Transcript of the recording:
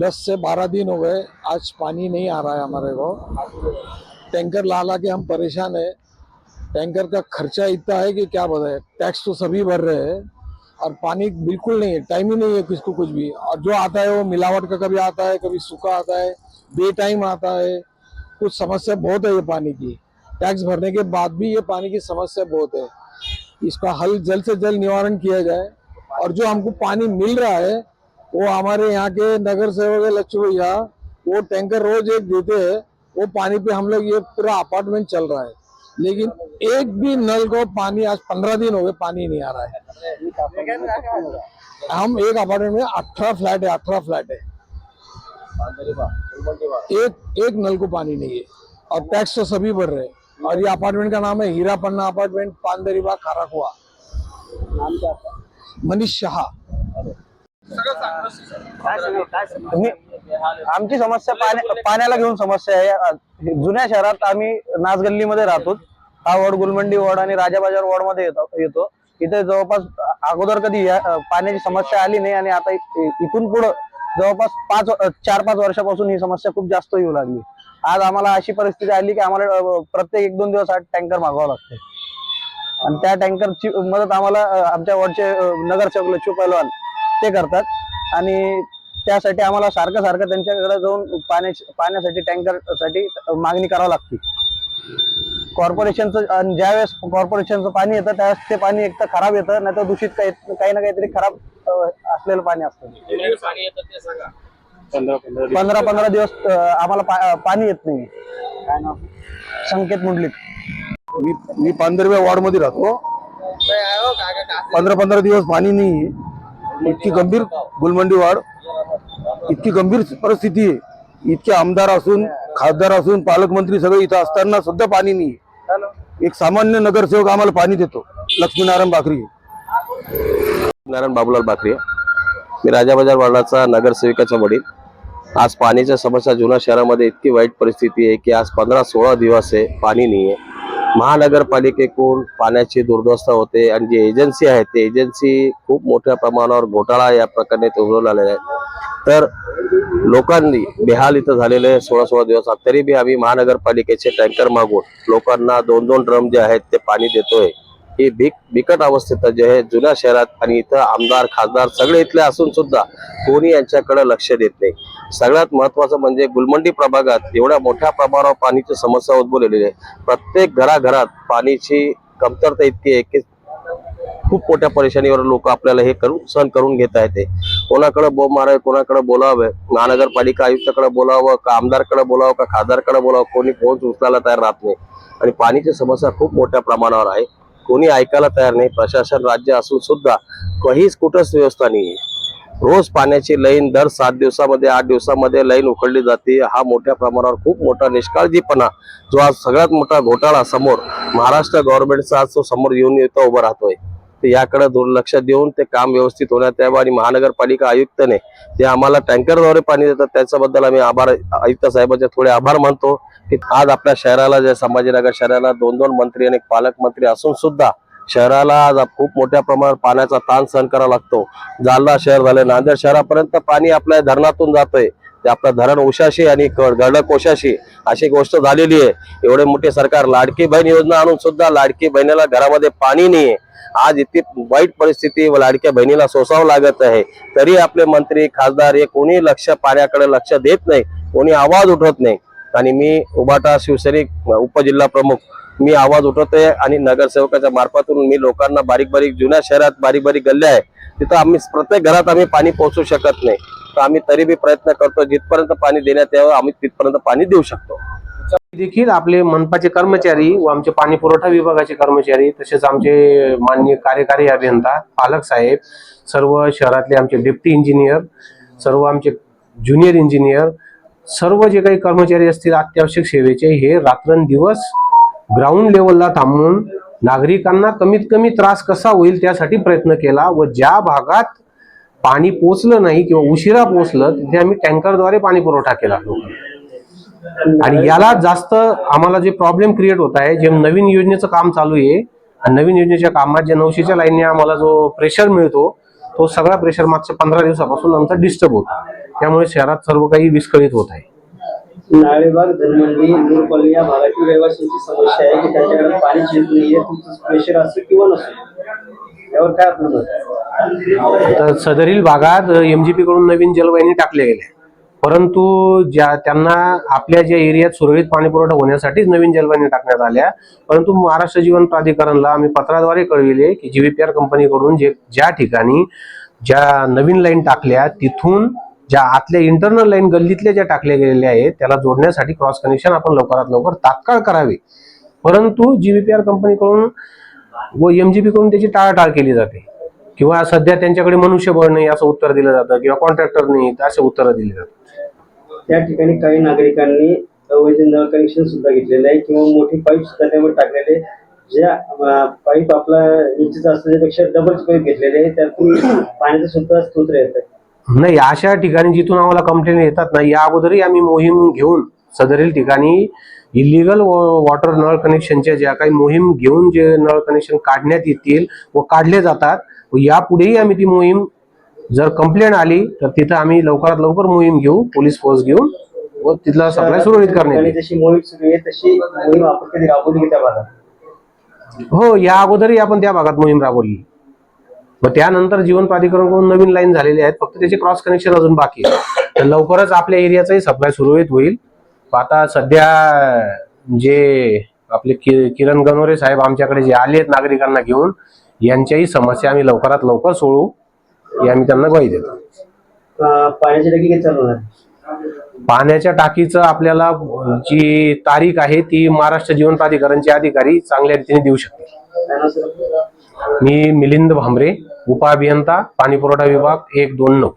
दस से बारह दिन हो गए, आज पानी नहीं आ रहा है हमारे को। टैंकर ला ला के हम परेशान है। टैंकर का खर्चा इतना है कि क्या बताए, टैक्स तो सभी भर रहे हैं और पानी बिल्कुल नहीं है, टाइम ही नहीं है किसको कुछ भी। और जो आता है वो मिलावट का कभी आता है, कभी सूखा आता है बे टाइम आता है। कुछ समस्या बहुत है ये पानी की। टैक्स भरने के बाद भी ये पानी की समस्या बहुत है। इसका हल जल्द से जल्द निवारण किया जाए और जो हमको पानी मिल रहा है वो हमारे यहाँ के नगर सेवक है लक्ष्मी भैया, वो टैंकर रोज एक देते हैं, वो पानी पे हम लोग ये पूरा अपार्टमेंट चल रहा है। लेकिन एक भी नल को पानी आज पंद्रह दिन हो गए पानी नहीं आ रहा है। हम एक अपार्टमेंट में अठारह फ्लैट है, अठारह फ्लैट है। एक एक नल को पानी नहीं है। और टैक्स तो सभी भर रहे हैं। और ये अपार्टमेंट का नाम है हीरा पन्ना अपार्टमेंट, पानदरीबा खाराकुआ मनीष शाह। आमची समस्या पाण्या पाण्याला घेऊन समस्या आहे. जुन्या शहरात आम्ही नाचगल्लीमध्ये राहतो. हा वॉर्ड गुलमंडी वॉर्ड आणि राजाबाजार वॉर्डमध्ये येतो येतो. इथे जवळपास अगोदर कधी पाण्याची समस्या आली नाही आणि आता इथून पुढं जवळपास पाच चार पाच वर्षापासून ही समस्या खूप जास्त येऊ लागली. आज आम्हाला अशी परिस्थिती आली की आम्हाला प्रत्येक एक दोन दिवस आठ टँकर मागवावं लागते आणि त्या टँकरची मदत आम्हाला आमच्या वॉर्डचे नगरसेवक लक्ष्मी पैलवान ते करतात. आणि त्यासाठी आम्हाला सारखं सारखं त्यांच्याकडे जाऊन पाण्या पाण्यासाठी टँकरसाठी मागणी करावी लागते. कॉर्पोरेशनचं आणि ज्यावेळेस कॉर्पोरेशनचं पाणी येतं त्यावेळेस ते पाणी एक तर खराब येतं नाही तर दूषित काही काही ना काहीतरी खराब असलेलं पाणी असतं. पंधरा पंधरा दिवस आम्हाला पा- पाणी येत नाही. संकेत मुंडलीत. मी मी पांढरव्या वॉर्डमध्ये राहतो. पंधरा पंधरा दिवस पाणी नाही. इतकी गंभीर गुलमंडी वाढ इतकी गंभीर परिस्थिती आहे इतके आमदार असून खासदार असून पालकमंत्री सगळे इथं असताना सुद्धा पाणी नाही. आहे. एक सामान्य नगरसेवक आम्हाला पाणी देतो. लक्ष्मीनारायण बाकरी नारायण बाबूलाल बाकरी मी राजाबाजार वार्डाचा नगरसेविकाचा वडील. आज पाण्याच्या समस्या जुन्या शहरामध्ये इतकी वाईट परिस्थिती आहे की आज पंधरा सोळा दिवस आहे पाणी नाही आहे महानगरपालिकेकडून पाण्याची दुर्दवस्था होते आणि जी एजन्सी आहे ते एजन्सी खूप मोठ्या प्रमाणावर घोटाळा या प्रकरणी उघडून आलेला आहे. तर लोकांनी बेहाल इथं झालेले आहे सोळा सोळा दिवस तरी बी आम्ही महानगरपालिकेचे टँकर मागून लोकांना दोन दोन ड्रम जे आहेत ते पाणी देतोय. ही भीक बिकट अवस्थेत जे आहे जुन्या शहरात आणि इथं आमदार खासदार सगळे इथले असून सुद्धा कोणी यांच्याकडे लक्ष देत नाही. सगळ्यात महत्वाचं म्हणजे गुलमंडी प्रभागात एवढ्या मोठ्या प्रमाणावर पाणीची समस्या उद्भवलेली आहे. प्रत्येक घराघरात पाणीची कमतरता इतकी आहे की खूप मोठ्या परेशानीवर लोक आपल्याला हे करून सहन करून घेत आहेत ते. कोणाकडे बोंब मारावे कोणाकडे बोलावं महानगरपालिका आयुक्ताकडे बोलावं का आमदारकडे बोलावं का खासदारकडे बोलावं कोणी फोन उचलायला तयार राहत नाही. आणि पाणीची समस्या खूप मोठ्या प्रमाणावर आहे. कोणी ऐकायला तयार नाही. प्रशासन राज्य असून सुद्धा काहीच कुठंच व्यवस्था नाही रोज पाण्याची लाईन दर सात दिवसामध्ये आठ दिवसामध्ये लाईन उखडली जाते. हा मोठ्या प्रमाणावर खूप मोठा निष्काळजीपणा जो आज सगळ्यात मोठा घोटाळा समोर महाराष्ट्र गव्हर्नमेंटचा आज तो समोर येऊन येतो उभा राहतोय. तर याकडे दुर्लक्ष देऊन ते काम व्यवस्थित होण्यात यावं आणि महानगरपालिका आयुक्तने जे आम्हाला टँकरद्वारे पाणी देतात त्याच्याबद्दल आम्ही आभार आयुक्त साहेबांचे थोडे आभार मानतो. की आज आपल्या शहराला जे संभाजीनगर शहराला दोन दोन मंत्री आणि पालकमंत्री असून सुद्धा शहराला आज खूप मोठ्या प्रमाणात पाण्याचा ताण सहन करावा लागतो. जालना शहर झालं नांदेड शहरापर्यंत पाणी आपल्या धरणातून जातंय. ते आपलं धरण उशाशी आणि गडक कोशाशी अशी गोष्ट झालेली आहे. एवढे मोठे सरकार लाडकी बहीण योजना आणून सुद्धा लाडकी बहिणीला घरामध्ये पाणी नाही आज इतकी वाईट परिस्थिती व लाडक्या बहिणीला सोसावं लागत आहे. तरी आपले मंत्री खासदार हे कोणी लक्ष पाण्याकडे लक्ष देत नाही कोणी आवाज उठवत नाही. आणि मी उबाटा शिवसैनिक उपजिल्हा प्रमुख मी आवाज उठवतोय आणि नगरसेवकाच्या मार्फतून मी लोकांना बारीक बारीक जुन्या शहरात बारीक बारीक गल्ल्या आहे. तिथं आम्ही प्रत्येक घरात आम्ही पाणी पोहोचू शकत नाही. तर आम्ही तरी बी प्रयत्न करतो जिथपर्यंत पाणी देण्यात यावं आम्ही तिथपर्यंत पाणी देऊ शकतो. देखील आपले मनपाचे कर्मचारी व आमचे पाणी पुरवठा विभागाचे कर्मचारी तसेच आमचे मान्य कार्यकारी अभियंता पालक साहेब सर्व शहरातले आमचे डेप्टी इंजिनियर सर्व आमचे ज्युनियर इंजिनियर सर्व जे काही कर्मचारी असतील अत्यावश्यक सेवेचे हे रात्रंदिवस ग्राउंड लेवलला थांबून नागरिकांना कमीत कमी त्रास कसा होईल त्यासाठी प्रयत्न केला व ज्या भागात पाणी पोचलं नाही किंवा उशिरा पोचलं तिथे आम्ही टँकरद्वारे पाणी पुरवठा केला. आणि याला जास्त आम्हाला जे प्रॉब्लेम क्रिएट होत आहे जे नवीन योजनेचं काम चालू आहे आणि नवीन योजनेच्या कामात जे नऊशेच्या लाईनने आम्हाला जो प्रेशर मिळतो तो सगळा प्रेशर मागच्या पंधरा दिवसापासून आमचा डिस्टर्ब होता. त्यामुळे शहरात सर्व काही विस्कळीत होत आहे. नाळेबाग धनमंडी नूरपल्ली या भागातील रहिवाशांची समस्या आहे की त्यांच्याकडे पाणी येत नाहीये तुमचं प्रेशर असो किंवा नसो. यावर काय आपलं मत आहे? तर सदरील भागात एमजीपी कडून नवीन जलवाहिनी टाकल्या गेल्या. परंतु ज्या त्यांना आपल्या ज्या एरियात सुरळीत पाणी पुरवठा होण्यासाठीच नवीन जलवाहिनी टाकण्यात आल्या. परंतु महाराष्ट्र जीवन प्राधिकरणला आम्ही पत्राद्वारे कळविले की जीव्हीपीआर कंपनीकडून जे ज्या ठिकाणी ज्या नवीन लाईन टाकल्या तिथून ज्या आतल्या इंटरनल लाईन गल्लीतल्या ज्या टाकल्या गेलेल्या आहेत त्याला जोडण्यासाठी क्रॉस कनेक्शन आपण लवकरात लवकर तात्काळ करावे. परंतु जीबीपीआर कंपनीकडून व एमजीपी कडून त्याची टाळाटाळ केली जाते. किंवा सध्या त्यांच्याकडे मनुष्यबळ नाही असं उत्तर दिलं जातं किंवा कॉन्ट्रॅक्टर नाही असे उत्तरं दिली जातात. त्या ठिकाणी काही नागरिकांनी अवैध नळ कनेक्शन सुद्धा घेतलेलं आहे किंवा मोठी पाईप सुद्धा त्यावर टाकलेले आहे. ज्या पाईप आपला इंचचा असतो त्यापेक्षा डबल पाईप घेतलेले आहे त्यातून पाण्याचा सुद्धा स्तोत्र येत आहे. नाही अशा ठिकाणी जिथून आम्हाला कंप्लेंट येतात ना या अगोदरही आम्ही मोहीम घेऊन सदरील ठिकाणी इलिगल वॉटर नळ कनेक्शनच्या ज्या काही मोहीम घेऊन जे नळ कनेक्शन काढण्यात येतील व काढले जातात व यापुढेही आम्ही ती मोहीम जर कंप्लेंट आली तर तिथं आम्ही लवकरात लवकर मोहीम घेऊ पोलीस फोर्स घेऊन व तिथला सप्लाय सुरळीत येईल. जशी मोहीम सुरू आहे तशी मोहीम आपण कधी राबवली त्या भागात? हो या अगोदरही आपण त्या भागात मोहीम राबवली. मग त्यानंतर जीवन प्राधिकरणकडून नवीन लाईन झालेली आहेत. फक्त त्याचे क्रॉस कनेक्शन अजून बाकी आहे तर लवकरच आपल्या एरियाचाही सप्लाय सुरळीत होईल. आता सध्या जे आपले कि किरण गणोरे साहेब आमच्याकडे जे आले आहेत नागरिकांना घेऊन यांच्याही समस्या आम्ही लवकरात लवकर सोडवू. ही आम्ही त्यांना ग्वाही देतो. अं, पाण्याची टाकी किती चालू होणार पाण्याच्या टाकीचं आपल्याला जी तारीख आहे ती महाराष्ट्र जीवन प्राधिकरणचे अधिकारी चांगल्या रीतीने देऊ शकतील काय नाव सर आपलं? मी मिलिंद भांबरे उपअभियंता पाणी पुरवठा विभाग एक दोन नऊ.